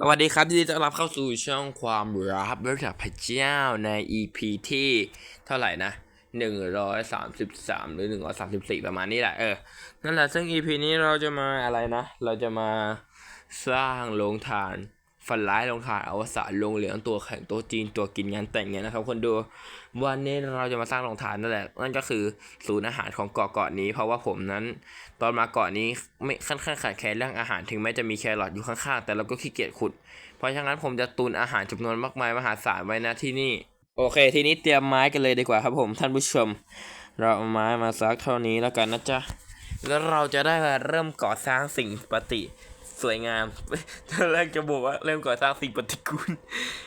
สวัสดีครับยินดีต้อนรับเข้าสู่ช่องความรับเรื่องจากพระเจ้าใน EP ที่เท่าไหร่นะ133 หรือ 134 ประมาณนี้แหละเออ นั่นแหละซึ่ง EP นี้เราจะมาอะไรนะ เราจะมาสร้างโรงทาน ฝันร้ายโรงทานอวสานโรงเหลืองตัวแข็งตัวจีนตัวกินงานแต่งเนี่ยนะครับ คนดูวันนี้เราจะมาสร้างโรงทานนั่นแหละนั่นก็คือศูนย์อาหารของเกาะเกาะนี้ เพราะว่าผมนั้น ตอนมาเกาะนี้ไม่ค่อนข้างขาดแคลนเรื่องอาหารถึงแม้จะมีแครอทอยู่ข้างๆแต่เราก็ขี้เกียจขุด เพราะฉะนั้นผมจะตุนอาหารจำนวนมากมายมหาศาลไว้นะที่นี่ โอเค ทีนี้เตรียมไม้กันเลยดีกว่าครับผมท่านผู้ชม เราเอาไม้มาซักเท่านี้แล้วกันนะจ๊ะแล้วเราจะได้มาเริ่มก่อสร้างสิ่งปฏิ สวยงามตอนแรกจะบอกว่าเริ่มก่อสร้างสิ่งปฏิกูล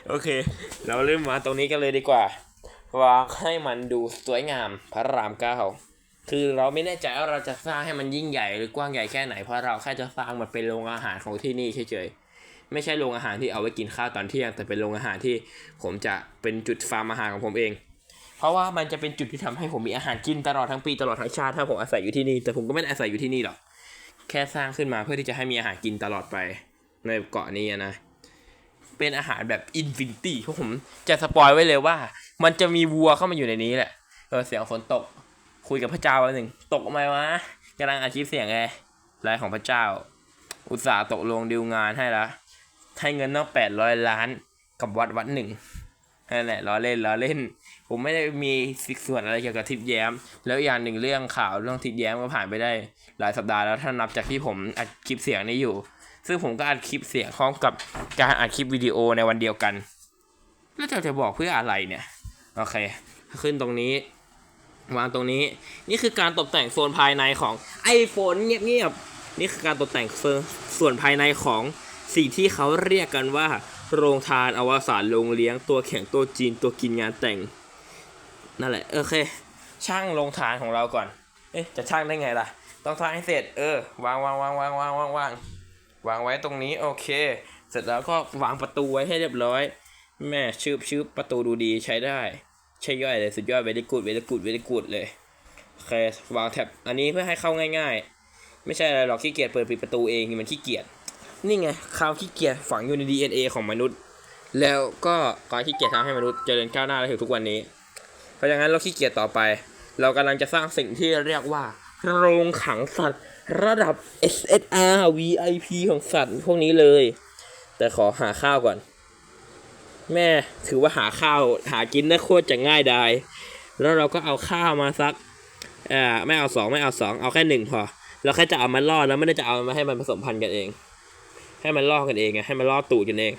โอเค เราเริ่มมาตรงนี้กันเลยดีกว่าวางให้มันดูสวยงามพระรามเก้าคือเราไม่แน่ใจว่าเราจะสร้างให้มันยิ่งใหญ่หรือกว้างใหญ่แค่ไหน เพราะเราแค่จะสร้างมันเป็นโรงอาหารของที่นี่เฉยๆ ไม่ใช่โรงอาหารที่เอาไว้กินข้าวตอนเที่ยง แต่เป็นโรงอาหารที่ผมจะเป็นจุดฟาร์มอาหารของผมเอง เพราะว่ามันจะเป็นจุดที่ทำให้ผมมีอาหารกินตลอดทั้งปีตลอดทั้งชาติถ้าผมอาศัยอยู่ที่นี่ แต่ผมก็ไม่ได้อาศัยอยู่ที่นี่หรอก แค่สร้างขึ้นมาเพื่อที่จะให้มีอาหารกินตลอดไปในเกาะนี้นะ เป็นอาหารแบบอินฟินิตี้เพราะผมจะสปอยไว้เลยว่า มันจะมีวัวเข้ามาอยู่ในนี้แหละ เออเสียงฝนตก คุยกับพระเจ้าวันหนึ่ง ตกทำไมวะกำลังอาชีพเสียงไงรายของพระเจ้า อุตส่าห์ตกลงดีลงานให้ละให้เงินตั้งแปดร้อยล้านกับวัดวัดหนึ่งนั่นแหละล้อเล่นล้อเล่น ผมไม่ได้มีสิกส่วนอะไรเกี่ยวกับทิพย์แย้ม แล้วอย่างหนึ่งเรื่องข่าวเรื่องทิพย์แย้มก็ผ่านไปได้หลายสัปดาห์แล้วถ้านับจากที่ผมอัดคลิปเสียงนี้อยู่ ซึ่งผมก็อัดคลิปเสียงพร้อมกับการอัดคลิปวิดีโอในวันเดียวกัน แล้วจะจะบอกเพื่ออะไรเนี่ย โอเค ขึ้นตรงนี้ วางตรงนี้ นี่คือการตกแต่งโซนภายในของไอโฟนเงียบๆ นี่คือการตกแต่งส่วนภายในของสิ่งที่เขาเรียกกันว่า โรงทานอวสานโรงเลี้ยงตัวแข็งตัวจีนตัวกินงานแต่ง นั่นแหละ โอเค ช่างโรงทานของเราก่อน เอ๊ะ จะช่างได้ไงล่ะ ต้องทานให้เสร็จ เออ วางวางวางวางวางวางวางวางไว้ตรงนี้ โอเค เสร็จแล้วก็วางประตูไว้ให้เรียบร้อย แม่ชืบชืบประตูดูดีใช้ได้ ใช่ย่อยเลย สุดยอดเวลิกูดเวลิกูดเวลิกูดเลย โอเค วางแท็บ อันนี้เพื่อให้เข้าง่าย ๆ ไม่ใช่อะไรหรอกขี้เกียจเปิดปิดประตูเองมันขี้เกียจ นี่ไงความขี้เกียจฝังอยู่ใน DNA ของมนุษย์ แล้วก็การขี้เกียจทำให้มนุษย์เจริญก้าวหน้าได้ถึงทุกวันนี้ เพราะฉะนั้นเราขี้เกียจต่อไป เรากำลังจะสร้างสิ่งที่เรียกว่า โรงขังสัตว์ระดับ SSR VIP ของสัตว์พวกนี้เลย แต่ขอหาข้าวก่อน แม่ถือว่าหาข้าวหากินได้โคตรจะง่ายดายแล้วเราก็เอาข้าวมาสักอ่าไม่เอาสองไม่เอาสองเอาแค่หนึ่งพอ เราแค่จะเอามันล่อแล้วไม่ได้จะเอามาให้มันผสมพันธุ์กันเอง ให้มันล่อกันเองไงให้มันล่อตูดกันเอง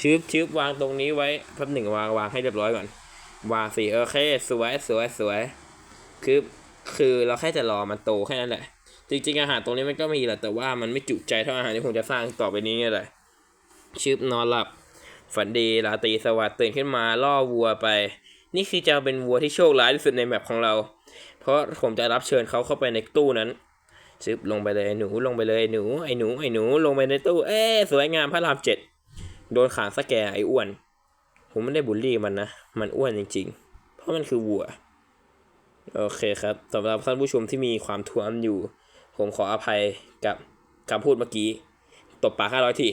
ชืบชืบวางตรงนี้ไว้แป๊บหนึ่งวางวางให้เรียบร้อยก่อน วาสิโอเค สวยสวยสวย คือคือเราแค่จะรอมันโตแค่นั้นแหละ จริงๆอาหารตรงนี้มันก็มีแหละแต่ว่ามันไม่จุใจเท่าอาหารที่ผมจะสร้างต่อไปนี้ไงเลยชืบนอนหลับ ฝันดีราตรีสวัสดิ์ตื่นขึ้นมาล่อวัวไป นี่คือจะเป็นวัวที่โชคร้ายที่สุดในแมปของเรา เพราะผมจะรับเชิญเขาเข้าไปในตู้นั้นซึบลงไปเลยหนูลงไปเลยหนูไอ้หนูไอ้หนูลงไปในตู้ เอ๊สวยงามพระรามเจ็ดโดนขางสแกไอ้อ้วน ผมไม่ได้บูลลี่มันนะ มันอ้วนจริง ๆ เพราะมันคือวัว โอเคครับสำหรับท่านผู้ชมที่มีความท้วมอยู่ ผมขออภัยกับคำพูดเมื่อกี้ ตบปากห้าร้อยที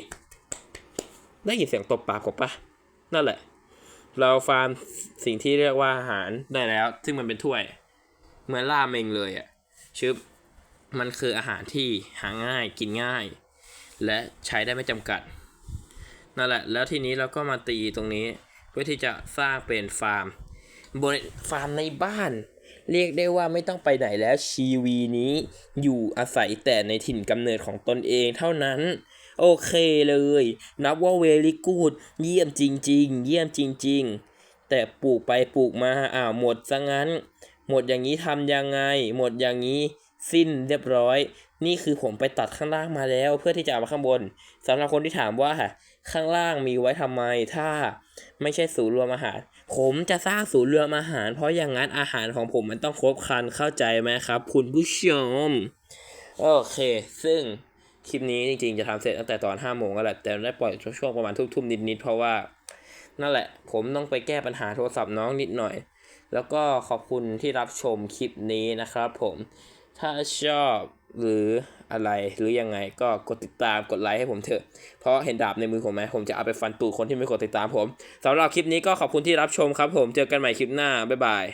ได้ยินเสียงตบปากผมปะนั่นแหละ เราฟาร์มสิ่งที่เรียกว่าอาหารได้แล้ว ซึ่งมันเป็นถ้วย เหมือนราเมงเลยอะ่ะชึบมันคืออาหารที่หาง่ายกินง่าย และใช้ได้ไม่จำกัดนั่นแหละ แล้วทีนี้เราก็มาตีตรงนี้ เพื่อที่จะสร้างเป็นฟาร์มบนฟาร์มในบ้าน เรียกได้ว่าไม่ต้องไปไหนแล้วชีวีนี้อยู่อาศัยแต่ในถิ่นกำเนิดของตนเองเท่านั้น โอเคเลย นับว่าเวลิกูดเยี่ยมจริง ๆ เยี่ยมจริง ๆ แต่ปลูกไปปลูกมาอ้าวหมดซะงั้น หมดอย่างนี้ทำยังไง หมดอย่างนี้ สิ้นเรียบร้อย นี่คือผมไปตัดข้างล่างมาแล้ว เพื่อที่จะเอามาข้างบนสำหรับคนที่ถามว่าข้างล่างมีไว้ทำไม ถ้าไม่ใช่ศูนย์รวมอาหาร ผมจะสร้างศูนย์รวมอาหาร เพราะอย่างนั้นอาหารของผมมันต้องครบครันเข้าใจไหมครับ คุณผู้ชมโอเค ซึ่งคลิปนี้จริงๆจะทำเสร็จตั้งแต่ตอนห้าโมงก็แหละแต่ได้ปล่อยช่วงประมาณทุ่มๆนิดๆเพราะว่านั่นแหละ ผมต้องไปแก้ปัญหาโทรศัพท์น้องนิดหน่อย แล้วก็ขอบคุณที่รับชมคลิปนี้นะครับผม ถ้าชอบหรืออะไรหรือยังไงก็กดติดตามกดไลค์ให้ผมเถอะ เพราะเห็นดาบในมือผมไหมผมจะเอาไปฟันตูคนที่ไม่กดติดตามผมสำหรับคลิปนี้ก็ขอบคุณที่รับชมครับผมเจอกันใหม่คลิปหน้า บ๊ายบาย